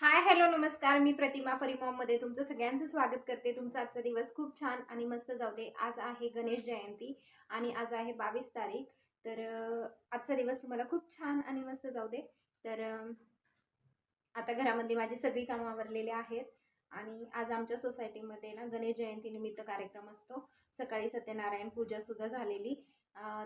Hi hello नमस्कार. मी प्रतिमा परिमॉममध्ये तुमचं सगळ्यांचं स्वागत करते. तुमचा आजचा दिवस खूप छान आणि मस्त जाऊ दे. आज आहे गणेश जयंती आणि आज आहे बावीस तारीख. तर आजचा दिवस तुम्हाला खूप छान आणि मस्त जाऊ दे. तर आता घरामध्ये माझी सगळी कामं आवरलेली आहेत आणि आज आमच्या सोसायटीमध्ये ना गणेश जयंतीनिमित्त कार्यक्रम असतो. सकाळी सत्यनारायण पूजासुद्धा झालेली.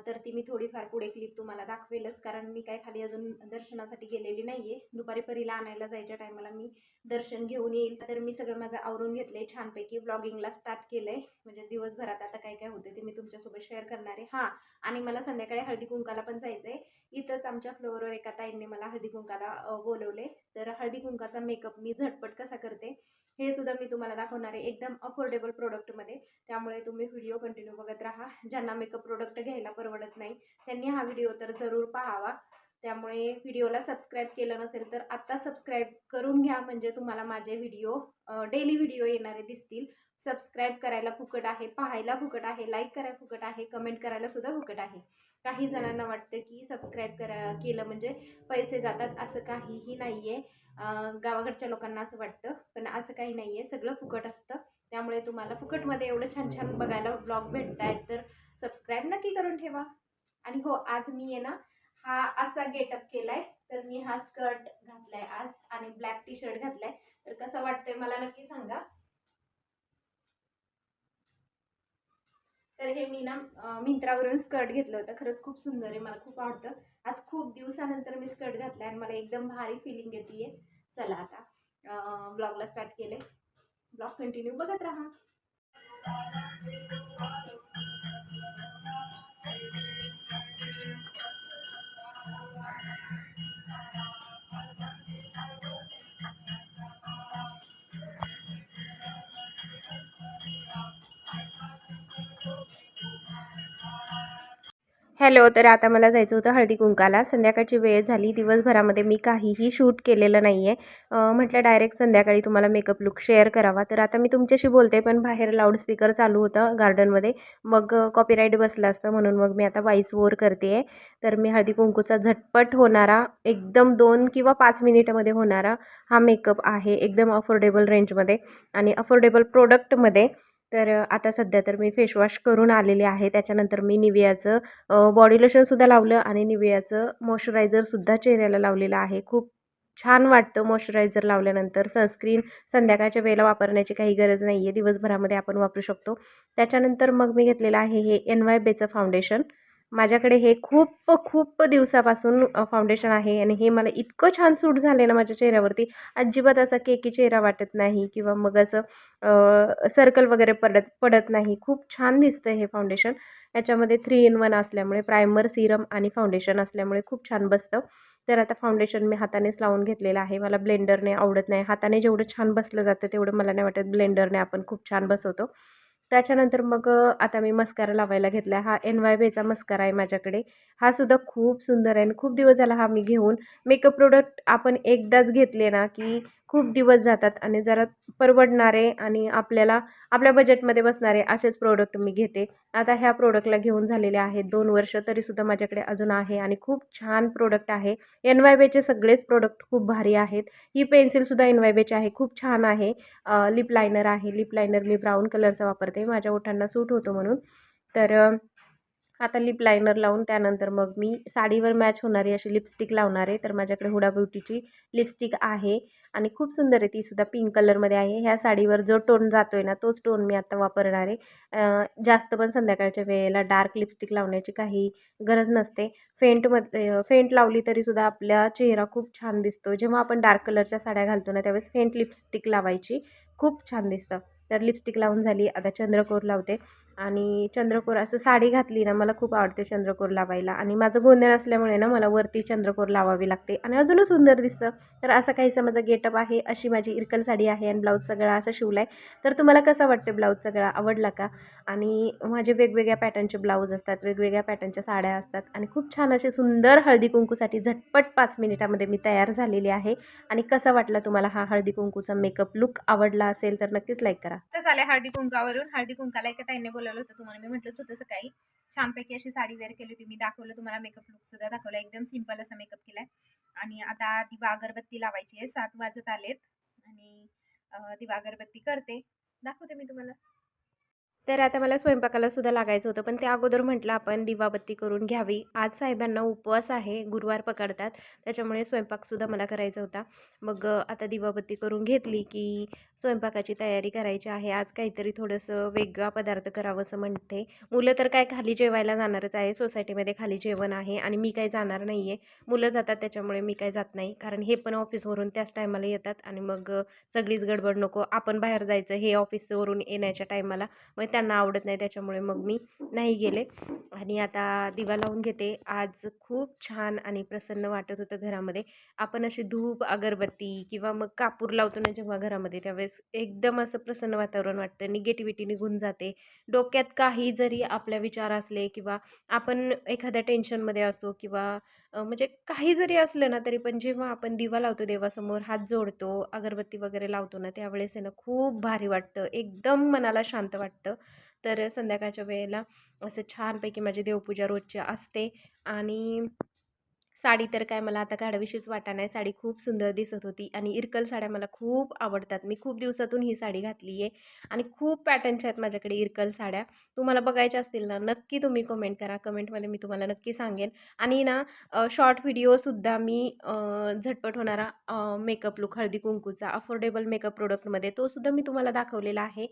तर ती मी थोडीफार पुढे क्लिप तुम्हाला दाखवेलच कारण मी काय खाली अजून दर्शनासाठी गेलेली नाही आहे दुपारी परीला आणायला जायच्या टायमाला मी दर्शन घेऊन येईल. तर मी सगळं माझं आवरून घेतलं आहे छानपैकी ब्लॉगिंगला स्टार्ट केलं आहे म्हणजे दिवसभरात आता काय काय होते ते मी तुमच्यासोबत शेअर करणार आहे. हां आणि मला संध्याकाळी हळदी कुंकाला पण जायचं आहे इथंच आमच्या फ्लोअरवर एका ताईंनी मला हळदी कुंकाला बोलवले तर हळदी कुंकाचा मेकअप मी झटपट कसा करते हे सुद्धा मी तुम्हाला दाखवणार आहे. एकदम अफोर्डेबल प्रोडक्टमध्ये त्यामुळे तुम्ही व्हिडिओ कंटिन्यू बघत राहा. ज्यांना मेकअप प्रोडक्ट घ्यायला परवडत नाही. त्यांनी हा व्हिडिओ तर जरूर पाहावा. त्यामुळे व्हिडिओला सबस्क्राईब केलं नसेल तर आत्ता सबस्क्राईब करून घ्या. म्हणजे तुम्हाला माझे व्हिडिओ डेली व्हिडिओ येणारे दिसतील. सबस्क्राईब करायला फुकट आहे पाहायला फुकट आहे लाईक करायला फुकट आहे कमेंट करायला सुद्धा फुकट आहे. काही जणांना वाटतं की सबस्क्राईब करा केलं म्हणजे पैसे जातात असं काहीही नाही आहे गावाकडच्या लोकांना असं वाटतं पण असं काही नाही आहे सगळं फुकट असतं. त्यामुळे तुम्हाला फुकटमध्ये एवढं छान छान बघायला ब्लॉग भेटत आहेत तर सबस्क्राईब नक्की करून ठेवा. आणि हो आज मी आहे ना हा असा गेटअप केलाय. तर मी हा स्कर्ट घातलाय आज आणि ब्लॅक टी शर्ट घातलाय. तर कसं वाटतंय मला नक्की सांगा. तर हे मी ना मिंत्रावरून स्कर्ट घेतलं होतं. खरंच खूप सुंदर आहे मला खूप आवडतं. आज खूप दिवसानंतर मी स्कर्ट घातलाय आणि मला एकदम भारी फिलिंग येते चला आता ब्लॉगला स्टार्ट केले ब्लॉग कंटिन्यू बघत राहा. हॅलो तर आता मला जायचं होतं हळदी कुंकाला. संध्याकाळची वेळ झाली. दिवसभरामध्ये मी काहीही शूट केलेलं नाही आहे म्हटलं डायरेक्ट संध्याकाळी तुम्हाला मेकअप लुक शेअर करावा. तर आता मी तुमच्याशी बोलते पण बाहेर लाऊडस्पीकर चालू होतं गार्डनमध्ये. मग कॉपीराईट बसलं असतं. म्हणून मग मी आता वाईस ओवर करते आहे तर मी हळदी कुंकूचा झटपट होणारा एकदम दोन किंवा पाच मिनिटामध्ये होणारा हा मेकअप आहे. एकदम अफोर्डेबल रेंजमध्ये आणि अफोर्डेबल प्रोडक्टमध्ये. तर आता सध्या तर मी फेसवॉश करून आलेले आहे. त्याच्यानंतर मी निवियाचं बॉडी लोशनसुद्धा लावलं आणि निवियाचं मॉइश्चरायझरसुद्धा चेहऱ्याला लावलेलं आहे. खूप छान वाटतं मॉइश्चरायझर लावल्यानंतर. सनस्क्रीन संध्याकाळच्या वेळेला वापरण्याची काही गरज नाही आहे दिवसभरामध्ये आपण वापरू शकतो. त्याच्यानंतर मग मी घेतलेलं आहे हे एन वाय बेचं फाउंडेशन माझ्याकडे हे खूप खूप दिवसापासून फाउंडेशन आहे आणि हे मला इतकं छान सूट झालं ना माझ्या चेहऱ्यावरती. अजिबात असा केकी चेहरा वाटत नाही किंवा मग असं सर्कल वगैरे पडत पडत नाही. खूप छान दिसतं हे फाउंडेशन याच्यामध्ये थ्री इन वन असल्यामुळे प्रायमर सिरम आणि फाउंडेशन असल्यामुळे खूप छान बसतं. तर आता फाउंडेशन मी हातानेच लावून घेतलेलं आहे. मला ब्लेंडरने आवडत नाही. हाताने जेवढं छान बसलं जातं तेवढं मला नाही वाटत ब्लेंडरने आपण खूप छान बसवतो. त्याच्यानंतर मग आता मी मस्कारा लावायला घेतला. हा एन वाय बेचा मस्कारा आहे माझ्याकडे. हा सुद्धा खूप सुंदर आहे आणि खूप दिवस झाला हा मी घेऊन. मेकअप प्रोडक्ट आपण एकदाच घेतले ना की खूप दिवस जातात आणि जरा परवडणारे आणि आपल्याला आपल्या बजेटमध्ये बसणारे असेच प्रोडक्ट मी घेते. आता ह्या प्रोडक्टला घेऊन झालेले आहेत दोन वर्ष तरीसुद्धा माझ्याकडे अजून आहे आणि खूप छान प्रोडक्ट आहे. एन वाय बेचे सगळेच प्रोडक्ट खूप भारी आहेत. ही पेन्सिलसुद्धा एन वाय बेची आहे. खूप छान आहे. लिप लायनर आहे. लिप लायनर मी ब्राऊन कलरचा वापरते. माझ्या ओठांना सूट होतो म्हणून. तर आता लिप लायनर लावून त्यानंतर मग मी साडीवर मॅच होणारी अशी लिपस्टिक लावणार आहे. तर माझ्याकडे हुडा ब्युटीची लिपस्टिक आहे आणि खूप सुंदर आहे. तीसुद्धा पिंक कलरमध्ये आहे. ह्या साडीवर जो टोन जातो आहे ना तोच टोन मी आता वापरणार आहे. जास्त पण संध्याकाळच्या वेळेला डार्क लिपस्टिक लावण्याची काही गरज नसते. फेंटमध्ये फेंट लावली तरीसुद्धा आपला चेहरा खूप छान दिसतो. जेव्हा आपण डार्क कलरच्या साड्या घालतो ना त्यावेळेस फेंट लिपस्टिक लावायची खूप छान दिसतं. तर लिपस्टिक लावून झाली. आता चंद्रकोर लावते. आणि चंद्रकोर असं साडी घातली ना मला खूप आवडते चंद्रकोर लावायला. आणि माझं गोंधळ असल्यामुळे ना मला वरती चंद्रकोर लावावी लागते. आणि अजूनच सुंदर दिसतं. तर असं काहीसं माझं गेटअप आहे अशी माझी इरकल साडी आहे आणि ब्लाऊजचा गळा असा शिवला आहे तर तुम्हाला कसं वाटतं ब्लाऊजचा गळा? आवडला का? आणि माझे वेगवेगळ्या पॅटर्नचे ब्लाऊज असतात वेगवेगळ्या पॅटर्नच्या साड्या असतात. आणि खूप छान असे सुंदर हळदी कुंकूसाठी झटपट पाच मिनिटामध्ये मी तयार झालेली आहे. आणि कसा वाटला तुम्हाला हा हळदी कुंकूचा मेकअप लुक आवडला असेल तर नक्कीच लाईक करा. तर झालं हळदी कुंकावरून. हळदी कुंकाला एका ताईने बोलवलं बोलवलं होतं तुम्हाला. मी म्हटलंच होतं सकाळी. छानपैकी अशी साडी वेअर केली होती. मी दाखवलं तुम्हाला मेकअप लुकसुद्धा दाखवला. एकदम सिंपल असा मेकअप केला आणि आता दिवा अगरबत्ती लावायची आहे. सात वाजत आलेत. आणि दिवा अगरबत्ती करते. दाखवते मी तुम्हाला. तर आता मला स्वयंपाकाला सुद्धा लागायचं होतं. पण त्या अगोदर म्हटलं आपण दिवाबत्ती करून घ्यावी. आज साहेबांना उपवास आहे गुरुवार पकडतात. त्याच्यामुळे स्वयंपाकसुद्धा मला करायचा होता. मग आता दिवाबत्ती करून घेतली की स्वयंपाकाची तयारी करायची आहे. आज काहीतरी थोडंसं वेगळा पदार्थ करावं असं म्हणते. मुलं तर काय खाली जेवायला जाणारच आहे. सोसायटीमध्ये खाली जेवण आहे आणि मी काही जाणार नाही आहे मुलं जातात त्याच्यामुळे मी काही जात नाही. कारण हे पण ऑफिसवरून त्याच टायमाला येतात आणि मग सगळीच गडबड नको. आपण बाहेर जायचं हे ऑफिसवरून येण्याच्या टायमाला. मग त्यांना आवडत नाही त्याच्यामुळे मग मी नाही गेले. आणि आता दिवा लावून घेते. आज खूप छान आणि प्रसन्न वाटत होतं घरामध्ये. आपण अशी धूप अगरबत्ती किंवा मग कापूर लावतो ना जेव्हा घरामध्ये त्यावेळेस एकदम असं प्रसन्न वातावरण वाटतं. निगेटिव्हिटी निघून जाते. डोक्यात काही जरी आपल्या विचार असले किंवा आपण एखाद्या टेन्शनमध्ये असो किंवा म्हणजे काही जरी असलं ना तरी पण जेव्हा आपण दिवा लावतो देवासमोर हात जोडतो अगरबत्ती वगैरे लावतो ना त्यावेळेस आहे ना खूप भारी वाटतं. एकदम मनाला शांत वाटतं. तर संध्याकाळच्या वेळेला असं छानपैकी माझी देवपूजा रोजची असते. आणि साडी तर काय मला आता काढावीशीच वाटा नाही. साडी खूप सुंदर दिसत होती आणि इरकल साड्या मला खूप आवडतात. मी खूप दिवसातून ही साडी घातली आहे आणि खूप पॅटर्नच्या आहेत माझ्याकडे इरकल साड्या. तुम्हाला बघायच्या असतील ना नक्की तुम्ही कमेंट करा. कमेंटमध्ये मी तुम्हाला नक्की सांगेन. आणि ना शॉर्ट व्हिडिओसुद्धा मी झटपट होणारा मेकअप लुक हळदी कुंकूचा अफोर्डेबल मेकअप प्रोडक्टमध्ये तोसुद्धा मी तुम्हाला दाखवलेला आहे.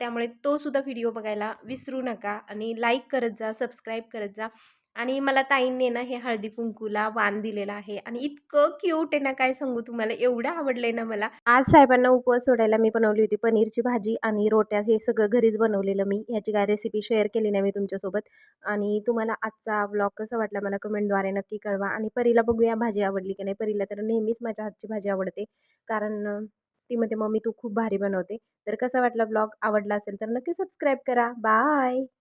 त्यामुळे तोसुद्धा व्हिडिओ बघायला विसरू नका आणि लाईक करत जा सबस्क्राईब करत जा. आणि मला ताईंनी ना हे हळदी कुंकूला वाण दिलेलं आहे आणि इतकं क्यूट आहे ना काय सांगू तुम्हाला एवढं आवडलंय ना मला. आज साहेबांना उपवास सोडायला मी बनवली होती पनीरची भाजी आणि रोट्या हे सगळं घरीच बनवलेलं मी. ह्याची काय रेसिपी शेअर केली नाही मी तुमच्यासोबत. आणि तुम्हाला आजचा ब्लॉग कसा वाटला मला कमेंटद्वारे नक्की कळवा. आणि परीला बघूया भाजी आवडली की नाही. परीला तर नेहमीच माझ्या हातची भाजी आवडते. कारण ती म्हणते मम्मी तू खूप भारी बनवते. तर कसा वाटला ब्लॉग आवडला असेल तर नक्की सबस्क्राईब करा. बाय